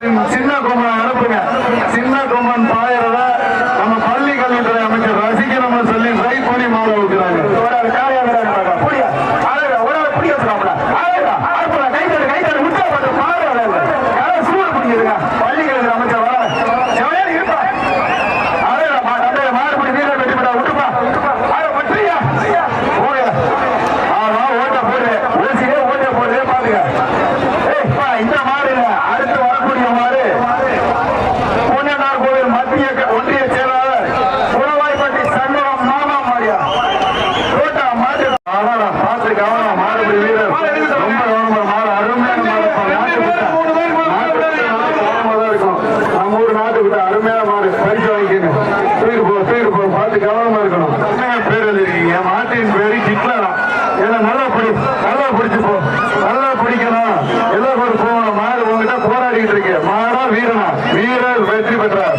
சின்ன கொம்பன் அனுப்புங்க. சின்ன கொம்பன் மாடு கவனம் மாடுபடி வீரர் ரொம்ப கவனமா மாடு அருமையான மாடு இருக்கும் நம்ம ஊர் நாட்டு விட்ட அருமையான மாடு பரிசு வாங்கிக்கணும் தூக்கிட்டு போ தூக்கிட்டு போ பார்த்து கவனமா இருக்கணும் என்ன பேர் எழுதிருக்கீங்க மாட்டின் பேரு ஹிட்லரா ஏன்னா நல்லா பிடி நல்லா பிடிச்சு போ நல்லா பிடிக்கணும் எல்லாம் ஒரு போகணும் மாடு உங்ககிட்ட போராடிக்கிட்டு இருக்கு மாடா வீரனா வீரர் வெற்றி பெற்றார்